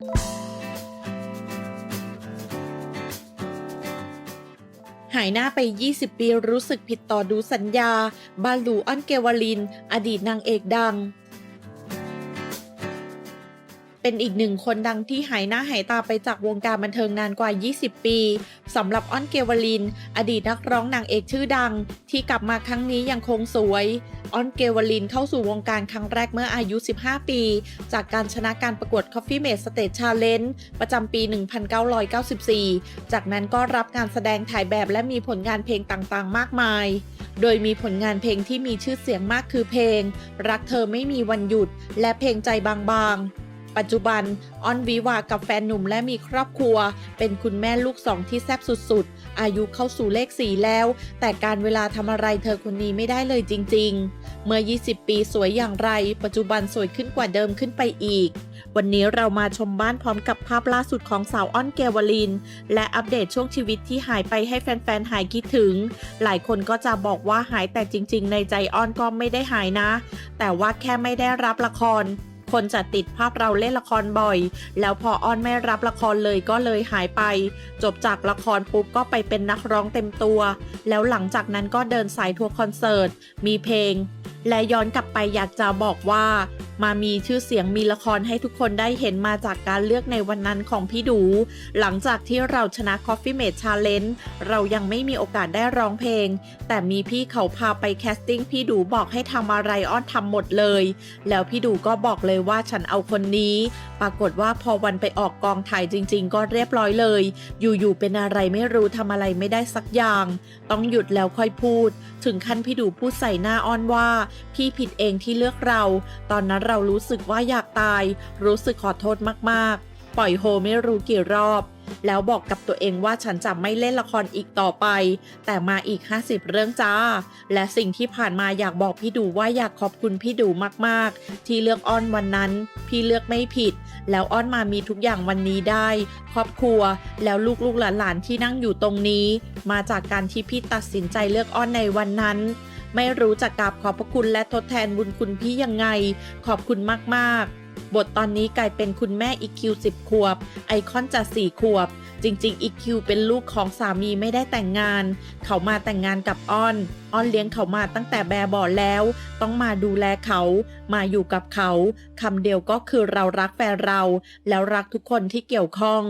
หายหน้าไป 20 ปีรู้สึกผิดต่อดูสัญญา บาลูอันเกวลิน อดีตนางเอกดัง เป็นอีกหนึ่งคนดังที่หายหน้าหายตาไปจากวงการบันเทิงนานกว่า 20 ปีสำหรับอ้อนเกวลิน อดีตนักร้องนางเอกชื่อดัง ที่กลับมาครั้งนี้ยังคงสวยอ้อนเกวลินเข้าสู่วงการครั้งแรกเมื่ออายุ 15 ปี จากการชนะการประกวด Coffee Mate Stage Challenge ประจำปี 1994 จากนั้นก็รับงานแสดงถ่ายแบบและมีผลงานเพลงต่างๆ มากมาย โดยมีผลงานเพลงที่มีชื่อเสียงมากคือเพลง รักเธอไม่มีวันหยุด และเพลงใจบางๆ ปัจจุบันออนวิวากับแฟนหนุ่มและมีครอบครัว เป็นคุณแม่ลูกสองที่แซ่บสุดๆ อายุเข้าสู่เลขสี่แล้ว แต่การเวลาทำอะไรเธอคนนี้ไม่ได้เลยจริง ๆ เมื่อ 20 ปีสวยอย่างไร ปัจจุบันสวยขึ้นกว่าเดิมขึ้นไปอีก วันนี้เรามาชมบ้านพร้อมกับภาพล่าสุดของสาวอ้อนเกวลิน และอัปเดตช่วงชีวิตที่หายไปให้แฟนๆหายคิดถึง หลายคนก็จะบอกว่าหายแต่จริง ๆ ในใจอ้อนก็ไม่ได้หายนะ แต่ว่าแค่ไม่ได้รับละคร คนจะติดภาพเราเล่นละครบ่อย แล้วพออ้อนไม่รับละครเลยก็เลยหายไป จบจากละครปุ๊บก็ไปเป็นนักร้องเต็มตัว แล้วหลังจากนั้นก็เดินสายทัวร์คอนเสิร์ต มีเพลง และย้อนกลับไปอยากจะบอกว่า มามีชื่อเสียงมีละครให้ทุกคนได้เห็นมาจากการเลือกในวันนั้นของพี่ดู หลังจากที่เราชนะ Coffee Mate Challenge เรายังไม่มีโอกาสได้ร้องเพลง แต่มีพี่เขาพาไปแคสติ้งพี่ดูบอกให้ทำอะไรอ้อนทำหมดเลย แล้วพี่ดูก็บอกเลยว่าฉันเอาคนนี้ ปรากฏว่าพอวันไปออกกองถ่ายจริง ๆ ก็เรียบร้อยเลย อยู่ๆเป็นอะไรไม่รู้ทำอะไรไม่ได้สักอย่าง ต้องหยุดแล้วค่อยพูด ถึงขั้นพี่ดูพูดใส่หน้าอ้อนว่า พี่ผิดเองที่เลือกเรา ตอนนั้นเรารู้สึกว่าอยากตาย รู้สึกขอโทษมากๆ ปล่อยโฮไม่รู้กี่รอบ แล้วบอกกับตัวเองว่าฉันจะไม่เล่นละครอีกต่อไป แต่มาอีก 50 เรื่องจ้า และสิ่งที่ผ่านมาอยากบอกพี่ดูว่าอยากขอบคุณพี่ดูมากๆ ที่เลือกอ้อนวันนั้น พี่เลือกไม่ผิด แล้วอ้อนมามีทุกอย่างวันนี้ได้ ครอบครัว แล้วลูกๆหลานๆที่นั่งอยู่ตรงนี้ มาจากการที่พี่ตัดสินใจเลือกอ้อนในวันนั้น ไม่รู้จะกราบขอบพระคุณและทดแทนบุญคุณพี่ยังไง ขอบคุณมากๆ บทตอนนี้กลายเป็นคุณแม่อีคิวสิบขวบ ไอคอนจะสี่ขวบ จริงๆอีคิวเป็นลูกของสามีไม่ได้แต่งงาน เขามาแต่งงานกับอ้อนอ้อนเลี้ยงเขามาตั้งแต่แบบบ่อแล้ว ต้องมาดูแลเขา มาอยู่กับเขาคำเดียวก็คือเรารักแฟนเรา แล้วรักทุกคนที่เกี่ยวข้อง